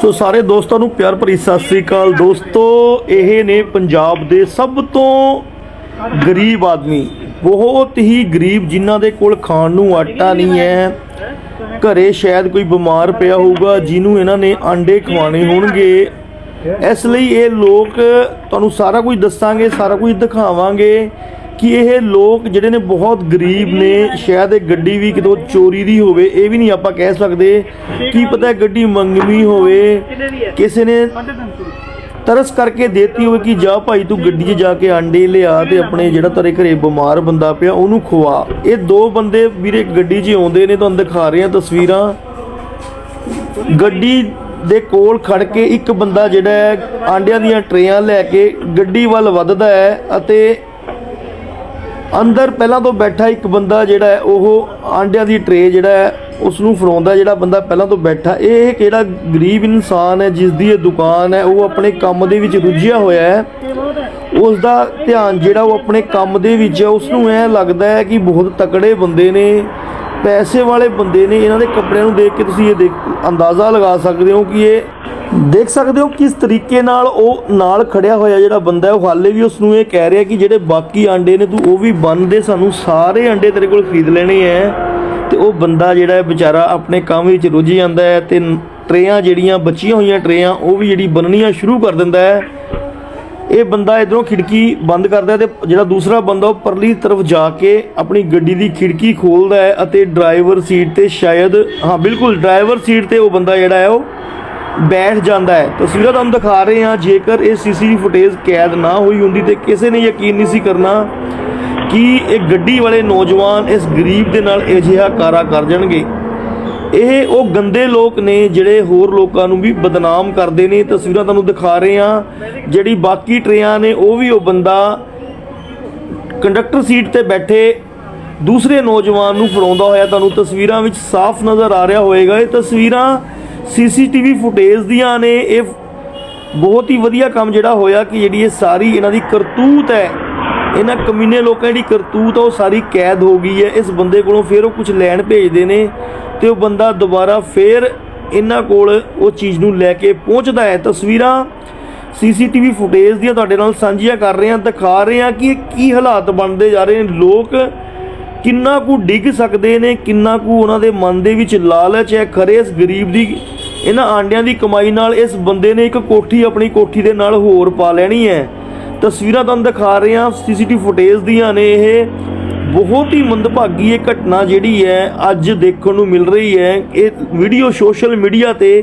ਸੋ ਸਾਰੇ ਦੋਸਤਾਂ ਨੂੰ ਪਿਆਰ ਭਰੀ ਸਤਿ ਸ੍ਰੀ ਅਕਾਲ। ਦੋਸਤੋ, ਇਹ ਨੇ ਪੰਜਾਬ ਦੇ ਸਭ ਤੋਂ ਗਰੀਬ ਆਦਮੀ, ਬਹੁਤ ਹੀ ਗਰੀਬ, ਜਿਨ੍ਹਾਂ ਦੇ ਕੋਲ ਖਾਣ ਨੂੰ ਆਟਾ ਨਹੀਂ ਹੈ। ਘਰੇ ਸ਼ਾਇਦ ਕੋਈ ਬਿਮਾਰ ਪਿਆ ਹੋਊਗਾ, ਜਿਹਨੂੰ ਇਹਨਾਂ ਨੇ ਆਂਡੇ ਖਵਾਣੇ ਹੋਣਗੇ। ਇਸ ਲਈ ਇਹ ਲੋਕ ਤੁਹਾਨੂੰ ਸਾਰਾ ਕੁਝ ਦੱਸਾਂਗੇ, ਸਾਰਾ ਕੁਝ ਦਿਖਾਵਾਂਗੇ। ਕਿ ਇਹ ਲੋਕ ਜਿਹੜੇ ਨੇ ਬਹੁਤ ਗਰੀਬ ਨੇ ਸ਼ਾਇਦ ਇਹ ਗੱਡੀ ਵੀ ਕਿਤੋਂ ਚੋਰੀ ਦੀ ਹੋਵੇ, ਇਹ ਵੀ ਨਹੀਂ ਆਪਾਂ ਕਹਿ ਸਕਦੇ ਕੀ ਪਤਾ ਗੱਡੀ ਮੰਗਵੀ ਹੋਵੇ, ਕਿਸੇ ਨੇ ਤਰਸ ਕਰਕੇ ਦੇਤੀ ਹੋਵੇ ਕਿ ਜਾ ਭਾਈ ਤੂੰ ਗੱਡੀ 'ਚ ਜਾ ਕੇ ਆਂਡੇ ਲਿਆ ਤੇ ਆਪਣੇ ਜਿਹੜਾ ਤੇਰੇ ਘਰੇ ਬਿਮਾਰ ਬੰਦਾ ਪਿਆ ਉਹਨੂੰ ਖਵਾ। ਇਹ ਦੋ ਬੰਦੇ ਵੀਰੇ ਗੱਡੀ 'ਚ ਆਉਂਦੇ ਨੇ, ਤੁਹਾਨੂੰ ਦਿਖਾ ਰਹੇ ਆ ਤਸਵੀਰਾਂ। ਗੱਡੀ ਦੇ ਕੋਲ ਖੜ ਕੇ ਇੱਕ ਬੰਦਾ ਜਿਹੜਾ ਹੈ, ਆਂਡਿਆਂ ਦੀਆਂ ਟਰੇਆਂ ਲੈ ਕੇ ਗੱਡੀ ਵੱਲ ਵੱਧਦਾ ਹੈ ਅਤੇ ਅੰਦਰ ਪਹਿਲਾਂ ਤੋਂ ਬੈਠਾ ਇੱਕ ਬੰਦਾ ਜਿਹੜਾ ਹੈ, ਉਹ ਆਂਡਿਆਂ ਦੀ ਟਰੇ ਜਿਹੜਾ ਹੈ ਉਸ ਨੂੰ ਫੜਾਉਂਦਾ ਜਿਹੜਾ ਬੰਦਾ ਪਹਿਲਾਂ ਤੋਂ ਬੈਠਾ, ਇਹ ਕਿਹੜਾ ਗਰੀਬ ਇਨਸਾਨ ਹੈ ਜਿਸ ਦੀ ਇਹ ਦੁਕਾਨ ਹੈ, ਉਹ ਆਪਣੇ ਕੰਮ ਦੇ ਵਿੱਚ ਰੁੱਝਿਆ ਹੋਇਆ ਹੈ। ਉਸ ਦਾ ਧਿਆਨ ਜਿਹੜਾ, ਉਹ ਆਪਣੇ ਕੰਮ ਦੇ ਵਿੱਚ ਹੈ। ਉਸ ਨੂੰ ਐ ਲੱਗਦਾ ਹੈ ਕਿ ਬਹੁਤ ਤਕੜੇ ਬੰਦੇ ਨੇ, ਪੈਸੇ ਵਾਲੇ ਬੰਦੇ ਨੇ। ਇਹਨਾਂ ਦੇ ਕੱਪੜਿਆਂ ਨੂੰ ਦੇਖ ਕੇ ਤੁਸੀਂ ਇਹ ਦੇਖ, ਅੰਦਾਜ਼ਾ ਲਗਾ ਸਕਦੇ ਹੋ ਕਿ ਇਹ ਦੇਖ ਸਕਦੇ ਹੋ ਕਿਸ ਤਰੀਕੇ ਨਾਲ ਉਹ ਨਾਲ ਖੜਿਆ ਹੋਇਆ ਜਿਹੜਾ ਬੰਦਾ ਉਹ ਹਾਲੇ ਵੀ ਉਸ ਨੂੰ ਇਹ ਕਹਿ ਰਿਹਾ ਕਿ ਜਿਹੜੇ ਬਾਕੀ ਆਂਡੇ ਨੇ ਤੂੰ ਉਹ ਵੀ ਬੰਨ ਦੇ, ਸਾਨੂੰ ਸਾਰੇ ਆਂਡੇ ਤੇਰੇ ਕੋਲ ਖਰੀਦ ਲੈਣੇ ਐ। ਤੇ ਉਹ ਬੰਦਾ ਜਿਹੜਾ ਹੈ, ਵਿਚਾਰਾ ਆਪਣੇ ਕੰਮ ਵਿੱਚ ਰੁੱਝ ਜਾਂਦਾ ਹੈ ਤੇ ਟਰੇਆਂ ਜਿਹੜੀਆਂ ਬਚੀਆਂ ਹੋਈਆਂ ਟਰੇਆਂ, ਉਹ ਵੀ ਜਿਹੜੀ ਬੰਨਣੀਆਂ ਸ਼ੁਰੂ ਕਰ ਦਿੰਦਾ ਹੈ। ਇਹ ਬੰਦਾ ਇਧਰੋਂ ਖਿੜਕੀ ਬੰਦ ਕਰਦਾ ਹੈ ਤੇ ਜਿਹੜਾ ਦੂਸਰਾ ਬੰਦਾ, ਉਹ ਪਰਲੀ ਤਰਫ ਜਾ ਕੇ ਆਪਣੀ ਗੱਡੀ ਦੀ ਖਿੜਕੀ ਖੋਲਦਾ ਹੈ ਅਤੇ ਡਰਾਈਵਰ ਸੀਟ ਤੇ ਸ਼ਾਇਦ, ਹਾਂ, ਬਿਲਕੁਲ ਡਰਾਈਵਰ ਸੀਟ ਤੇ ਉਹ ਬੰਦਾ ਜਿਹੜਾ ਹੈ, ਉਹ ਬੈਠ ਜਾਂਦਾ ਹੈ। ਤਸਵੀਰਾਂ ਤੁਹਾਨੂੰ ਦਿਖਾ ਰਹੇ ਹਾਂ, ਜੇਕਰ ਇਹ ਸੀਸੀਟੀਵੀ ਫੁਟੇਜ ਕੈਦ ਨਾ ਹੋਈ ਹੁੰਦੀ ਤੇ ਕਿਸੇ ਨੇ ਯਕੀਨ ਨਹੀਂ ਸੀ ਕਰਨਾ ਕਿ ਇਹ ਗੱਡੀ ਵਾਲੇ ਨੌਜਵਾਨ ਇਸ ਗਰੀਬ ਦੇ ਨਾਲ ਅਜਿਹਾ ਕਾਰਾ ਕਰ ਜਾਣਗੇ। ਇਹ ਉਹ ਗੰਦੇ ਲੋਕ ਨੇ ਜਿਹੜੇ ਹੋਰ ਲੋਕਾਂ ਨੂੰ ਵੀ ਬਦਨਾਮ ਕਰਦੇ ਨੇ। ਤਸਵੀਰਾਂ ਤੁਹਾਨੂੰ ਦਿਖਾ ਰਹੇ ਹਾਂ, ਜਿਹੜੀ ਬਾਕੀ ਟਰੇਆਂ ਨੇ, ਉਹ ਵੀ ਉਹ ਬੰਦਾ ਕੰਡਕਟਰ ਸੀਟ ਤੇ ਬੈਠੇ ਦੂਸਰੇ ਨੌਜਵਾਨ ਨੂੰ ਫੜਾਉਂਦਾ ਹੋਇਆ। ਤੁਹਾਨੂੰ ਤਸਵੀਰਾਂ ਵਿੱਚ ਸਾਫ਼ ਨਜ਼ਰ ਆ ਰਿਹਾ ਹੋਵੇਗਾ। ਇਹ ਤਸਵੀਰਾਂ ਸੀਸੀਟੀਵੀ ਫੁਟੇਜ ਦੀਆਂ ਨੇ। ਇਹ ਬਹੁਤ ਹੀ ਵਧੀਆ ਕੰਮ ਜਿਹੜਾ ਹੋਇਆ ਕਿ ਜਿਹੜੀ ਇਹ ਸਾਰੀ ਇਹਨਾਂ ਦੀ ਕਰਤੂਤ ਹੈ, ਇਹਨਾਂ ਕਮੀਨੇ ਲੋਕਾਂ ਦੀ ਕਰਤੂਤ ਆ, ਉਹ ਸਾਰੀ ਕੈਦ ਹੋ ਗਈ ਹੈ। ਇਸ ਬੰਦੇ ਕੋਲੋਂ ਫਿਰ ਉਹ ਕੁਝ ਲੈਣ ਭੇਜਦੇ ਨੇ ਤੇ ਉਹ ਬੰਦਾ ਦੁਬਾਰਾ ਫਿਰ ਇਹਨਾਂ ਕੋਲ ਉਹ ਚੀਜ਼ ਨੂੰ ਲੈ ਕੇ ਪਹੁੰਚਦਾ ਹੈ। ਤਸਵੀਰਾਂ ਸੀਸੀਟੀਵੀ ਫੁਟੇਜ ਦੀਆਂ ਤੁਹਾਡੇ ਨਾਲ ਸਾਂਝੀਆਂ ਕਰ ਰਹੇ ਹਾਂ, ਦਿਖਾ ਰਹੇ ਹਾਂ ਕਿ ਇਹ ਕੀ ਹਾਲਾਤ ਬਣਦੇ ਜਾ ਰਹੇ ਨੇ। ਲੋਕ ਕਿੰਨਾ ਕੁ ਡਿੱਗ ਸਕਦੇ ਨੇ, ਕਿੰਨਾ ਕੁ ਉਹਨਾਂ ਦੇ ਮਨ ਦੇ ਵਿੱਚ ਲਾਲਚ ਹੈ, ਖਰੇ ਇਸ ਗਰੀਬ ਦੀ, ਇਹਨਾਂ ਆਂਡਿਆਂ ਦੀ ਕਮਾਈ ਨਾਲ ਇਸ ਬੰਦੇ ਨੇ ਇੱਕ ਕੋਠੀ ਆਪਣੀ ਕੋਠੀ ਦੇ ਨਾਲ ਹੋਰ ਪਾ ਲੈਣੀ ਹੈ। ਤਸਵੀਰਾਂ ਤੁਹਾਨੂੰ ਦਿਖਾ ਰਹੇ ਹਾਂ, ਸੀਸੀਟੀਵੀ ਫੁਟੇਜ ਦੀਆਂ ਨੇ ਇਹ। ਬਹੁਤ ਹੀ ਮੰਦਭਾਗੀ ਇਹ ਘਟਨਾ ਜਿਹੜੀ ਹੈ, ਅੱਜ ਦੇਖਣ ਨੂੰ ਮਿਲ ਰਹੀ ਹੈ। ਇਹ ਵੀਡੀਓ ਸੋਸ਼ਲ ਮੀਡੀਆ ਤੇ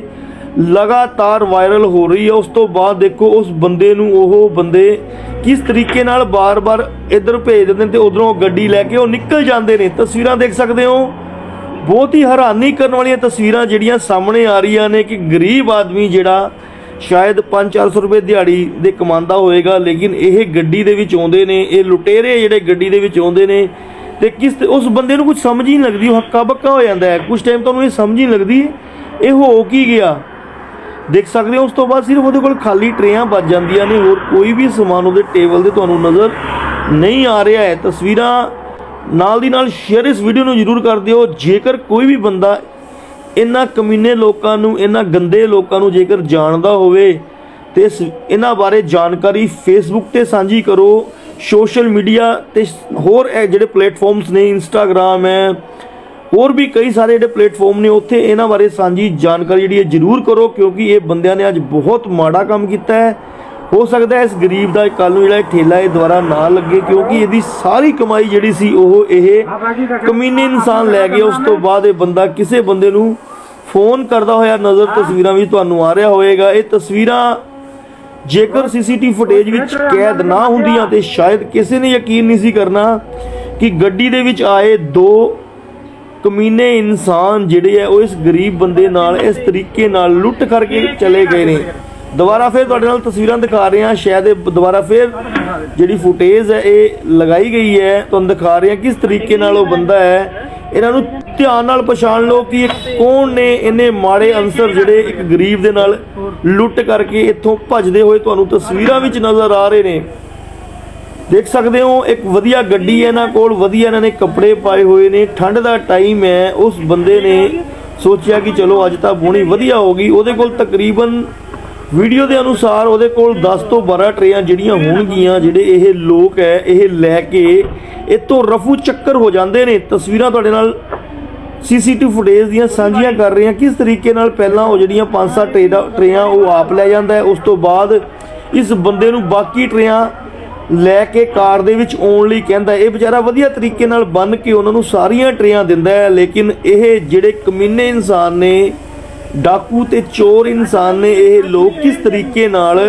ਲਗਾਤਾਰ ਵਾਇਰਲ ਹੋ ਰਹੀ ਹੈ। ਉਸ ਤੋਂ ਬਾਅਦ ਦੇਖੋ, ਉਸ ਬੰਦੇ ਨੂੰ ਉਹ ਬੰਦੇ ਕਿਸ ਤਰੀਕੇ ਨਾਲ ਬਾਰ-ਬਾਰ ਇੱਧਰ ਭੇਜ ਦਿੰਦੇ ਨੇ ਤੇ ਉਧਰੋਂ ਗੱਡੀ ਲੈ ਕੇ ਉਹ ਨਿਕਲ ਜਾਂਦੇ ਨੇ। ਤਸਵੀਰਾਂ ਦੇਖ ਸਕਦੇ ਹੋ? ਬਹੁਤ ਹੀ ਹੈਰਾਨੀ ਕਰਨ ਵਾਲੀਆਂ ਤਸਵੀਰਾਂ ਜਿਹੜੀਆਂ ਸਾਹਮਣੇ ਆ ਰਹੀਆਂ ਨੇ ਕਿ ਗਰੀਬ ਆਦਮੀ ਜਿਹੜਾ ਸ਼ਾਇਦ 5-400 ਰੁਪਏ ਦਿਹਾੜੀ ਦੇ ਕਮਾਉਂਦਾ ਹੋਵੇਗਾ ਲੇਕਿਨ ਇਹ ਗੱਡੀ ਦੇ ਵਿੱਚ ਆਉਂਦੇ ਨੇ, ਇਹ ਲੁਟੇਰੇ ਜਿਹੜੇ ਗੱਡੀ ਦੇ ਵਿੱਚ ਆਉਂਦੇ ਨੇ ਤੇ ਕਿਸ ਉਸ ਬੰਦੇ ਨੂੰ ਕੁਝ ਸਮਝ ਹੀ ਨਹੀਂ ਲੱਗਦੀ, ਉਹ ਹੱਕਾ ਬੱਕਾ ਹੋ ਜਾਂਦਾ ਹੈ। ਕੁਝ ਟਾਈਮ ਤੁਹਾਨੂੰ ਇਹ ਸਮਝ ਹੀ ਨਹੀਂ ਲੱਗਦੀ, ਇਹ ਹੋ ਕੀ ਗਿਆ? ਦੇਖ ਸਕਦੇ ਹੋ, ਉਸ ਤੋਂ ਬਾਅਦ ਸਿਰਫ ਉਹਦੇ ਕੋਲ ਖਾਲੀ ਟਰੇਆਂ ਬਚ ਜਾਂਦੀਆਂ ਨੇ, ਹੋਰ ਕੋਈ ਵੀ ਸਮਾਨ ਉਹਦੇ ਟੇਬਲ ਤੇ ਤੁਹਾਨੂੰ ਨਜ਼ਰ ਨਹੀਂ ਆ ਰਿਹਾ ਹੈ। ਤਸਵੀਰਾਂ ਨਾਲ ਦੀ ਨਾਲ ਸ਼ੇਅਰ ਇਸ ਵੀਡੀਓ ਨੂੰ ਜਰੂਰ ਕਰ ਦਿਓ। ਜੇਕਰ ਕੋਈ ਵੀ ਬੰਦਾ ਇਹਨਾਂ ਕਮੀਨੇ ਲੋਕਾਂ ਨੂੰ, ਇਹਨਾਂ ਗੰਦੇ ਲੋਕਾਂ ਨੂੰ ਜੇਕਰ ਜਾਣਦਾ ਹੋਵੇ, ਤੇ ਇਸ- ਇਹਨਾਂ ਬਾਰੇ ਜਾਣਕਾਰੀ ਫੇਸਬੁੱਕ ਤੇ ਸਾਂਝੀ ਕਰੋ, ਸੋਸ਼ਲ ਮੀਡੀਆ ਤੇ ਹੋਰ ਜਿਹੜੇ ਪਲੇਟਫਾਰਮਸ ਨੇ ਇੰਸਟਾਗ੍ਰam ਹੈ ਹੋਰ ਵੀ ਕਈ ਸਾਰੇ ਜਿਹੜੇ ਪਲੇਟਫਾਰਮ ਨੇ, ਉੱਥੇ ਇਹਨਾਂ ਬਾਰੇ ਸਾਂਝੀ ਜਾਣਕਾਰੀ ਜਿਹੜੀ ਹੈ ਜ਼ਰੂਰ ਕਰੋ, ਕਿਉਂਕਿ ਇਹ ਬੰਦਿਆਂ ਨੇ ਅੱਜ ਬਹੁਤ ਮਾੜਾ ਕੰਮ ਕੀਤਾ ਹੈ। ਹੋ ਸਕਦਾ ਹੈ ਇਸ ਗਰੀਬ ਦਾ ਕੱਲ ਨੂੰ ਜਿਹੜਾ ਠੇਲਾ ਇਹ ਦੁਬਾਰਾ ਨਾ ਲੱਗੇ, ਕਿਉਂਕਿ ਇਹਦੀ ਸਾਰੀ ਕਮਾਈ ਜਿਹੜੀ ਸੀ, ਉਹ ਇਹ ਕਮੀਨੇ ਇਨਸਾਨ ਲੈ ਗਿਆ ਉਸ ਤੋਂ ਬਾਅਦ ਇਹ ਬੰਦਾ ਕਿਸੇ ਬੰਦੇ ਨੂੰ ਫੋਨ ਕਰਦਾ ਹੋਇਆ ਨਜ਼ਰ, ਤਸਵੀਰਾਂ ਵਿੱਚ ਤੁਹਾਨੂੰ ਆ ਰਿਹਾ ਹੋਵੇਗਾ। ਇਹ ਤਸਵੀਰਾਂ ਜੇਕਰ ਸੀਸੀਟੀਵੀ ਫੁਟੇਜ ਵਿੱਚ ਕੈਦ ਨਾ ਹੁੰਦੀਆਂ, ਤੇ ਸ਼ਾਇਦ ਕਿਸੇ ਨੇ ਯਕੀਨ ਨਹੀਂ ਸੀ ਕਰਨਾ ਕਿ ਗੱਡੀ ਦੇ ਵਿੱਚ ਆਏ ਦੋ ਕਮੀਨੇ ਇਨਸਾਨ ਜਿਹੜੇ ਆ, ਉਹ ਇਸ ਗਰੀਬ ਬੰਦੇ ਨਾਲ, ਇਸ ਤਰੀਕੇ ਨਾਲ ਲੁੱਟ ਕਰਕੇ ਚਲੇ ਗਏ ਨੇ। ਦੁਬਾਰਾ ਫਿਰ ਤੁਹਾਡੇ ਨਾਲ ਤਸਵੀਰਾਂ ਦਿਖਾ ਰਹੇ ਹਾਂ। ਸ਼ਾਇਦ ਇਹ ਦੁਬਾਰਾ ਫਿਰ ਜਿਹੜੀ ਫੁਟੇਜ ਹੈ, ਇਹ ਲਗਾਈ ਗਈ ਹੈ। ਤੁਹਾਨੂੰ ਦਿਖਾ ਰਹੇ ਹਾਂ ਕਿਸ ਤਰੀਕੇ ਨਾਲ ਉਹ ਬੰਦਾ ਹੈ। ਇਹਨਾਂ ਨੂੰ ਧਿਆਨ ਨਾਲ ਪਛਾਣ ਲਓ ਕਿ ਇਹ ਕੌਣ ਨੇ। ਇਹਨੇ ਮਾੜੇ ਅੰਸਰ ਜਿਹੜੇ ਇੱਕ ਗਰੀਬ ਦੇ ਨਾਲ ਲੁੱਟ ਕਰਕੇ ਇੱਥੋਂ ਭੱਜਦੇ ਹੋਏ ਤੁਹਾਨੂੰ ਤਸਵੀਰਾਂ ਵਿੱਚ ਨਜ਼ਰ ਆ ਰਹੇ ਨੇ। ਦੇਖ ਸਕਦੇ ਹੋ, ਇੱਕ ਵਧੀਆ ਗੱਡੀ ਹੈ ਇਹਨਾਂ ਕੋਲ, ਵਧੀਆ ਇਹਨਾਂ ਨੇ ਕੱਪੜੇ ਪਾਏ ਹੋਏ ਨੇ, ਠੰਡ ਦਾ ਟਾਈਮ ਹੈ, ਉਸ ਬੰਦੇ ਨੇ ਸੋਚਿਆ ਕਿ ਚਲੋ ਅੱਜ ਤਾਂ ਬੋਣੀ ਵਧੀਆ ਹੋ ਗਈ, ਉਹਦੇ ਕੋਲ ਤਕਰੀਬਨ ਵੀਡੀਓ ਦੇ ਅਨੁਸਾਰ ਉਹਦੇ ਕੋਲ 10 ਤੋਂ 12 ਟਰੇਆਂ ਜਿਹੜੀਆਂ ਹੋਣਗੀਆਂ, ਜਿਹੜੇ ਇਹ ਲੋਕ ਹੈ, ਇਹ ਲੈ ਕੇ ਇਤੋਂ ਰਫੂ ਚੱਕਰ ਹੋ ਜਾਂਦੇ ਨੇ। ਤਸਵੀਰਾਂ ਤੁਹਾਡੇ ਨਾਲ ਸੀਸੀਟੀਵੀ ਫੁਟੇਜ ਦੀਆਂ ਸਾਂਝੀਆਂ ਕਰ ਰਹੇ ਹਾਂ। ਕਿਸ ਤਰੀਕੇ ਨਾਲ ਪਹਿਲਾਂ ਉਹ ਜਿਹੜੀਆਂ ਪੰਜ ਸੱਤ ਟਰੇਡਾ ਟਰੇਆਂ ਉਹ ਆਪ ਲੈ ਜਾਂਦਾ ਹੈ, ਉਸ ਤੋਂ ਬਾਅਦ ਇਸ ਬੰਦੇ ਨੂੰ ਬਾਕੀ ਟਰੇਆਂ ਲੈ ਕੇ ਕਾਰ ਦੇ ਵਿੱਚ ਆਉਣ ਲਈ ਕਹਿੰਦਾ ਇਹ ਵਿਚਾਰਾ ਵਧੀਆ ਤਰੀਕੇ ਨਾਲ ਬੰਨ ਕੇ ਉਹਨਾਂ ਨੂੰ ਸਾਰੀਆਂ ਟਰੇਆਂ ਦਿੰਦਾ ਹੈ, ਲੇਕਿਨ ਇਹ ਜਿਹੜੇ ਕਮੀਨੇ ਇਨਸਾਨ ਨੇ, ਡਾਕੂ ਤੇ ਚੋਰ ਇਨਸਾਨ ਨੇ, ਇਹ ਲੋਕ ਕਿਸ ਤਰੀਕੇ ਨਾਲ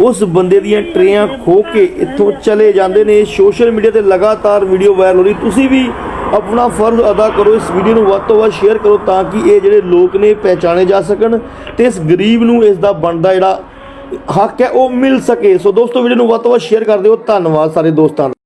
ਉਸ ਬੰਦੇ ਦੀਆਂ ਟਰੇਆਂ ਖੋ ਕੇ ਇੱਥੋਂ ਚਲੇ ਜਾਂਦੇ ਨੇ? ਸੋਸ਼ਲ ਮੀਡੀਆ ਤੇ ਲਗਾਤਾਰ ਵੀਡੀਓ ਵਾਇਰਲ ਹੋ ਰਹੀ। ਤੁਸੀਂ ਵੀ ਆਪਣਾ ਫਰਜ਼ ਅਦਾ ਕਰੋ ਇਸ ਵੀਡੀਓ ਨੂੰ, ਵੱਧ ਤੋਂ ਵੱਧ ਸ਼ੇਅਰ ਕਰੋ ਤਾਂ ਕਿ ਇਹ ਜਿਹੜੇ ਲੋਕ ਨੇ ਪਹਿਚਾਣੇ ਜਾ ਸਕਣ ਤੇ ਇਸ ਗਰੀਬ ਨੂੰ ਇਸ ਦਾ ਬਣਦਾ ਜਿਹੜਾ ਹੱਕ ਹੈ ਉਹ ਮਿਲ ਸਕੇ। ਸੋ ਦੋਸਤੋ ਵੀਡੀਓ ਨੂੰ ਵੱਧ ਤੋਂ ਵੱਧ ਸ਼ੇਅਰ ਕਰ ਦਿਓ। ਧੰਨਵਾਦ ਸਾਰੇ ਦੋਸਤਾਂ ਦਾ।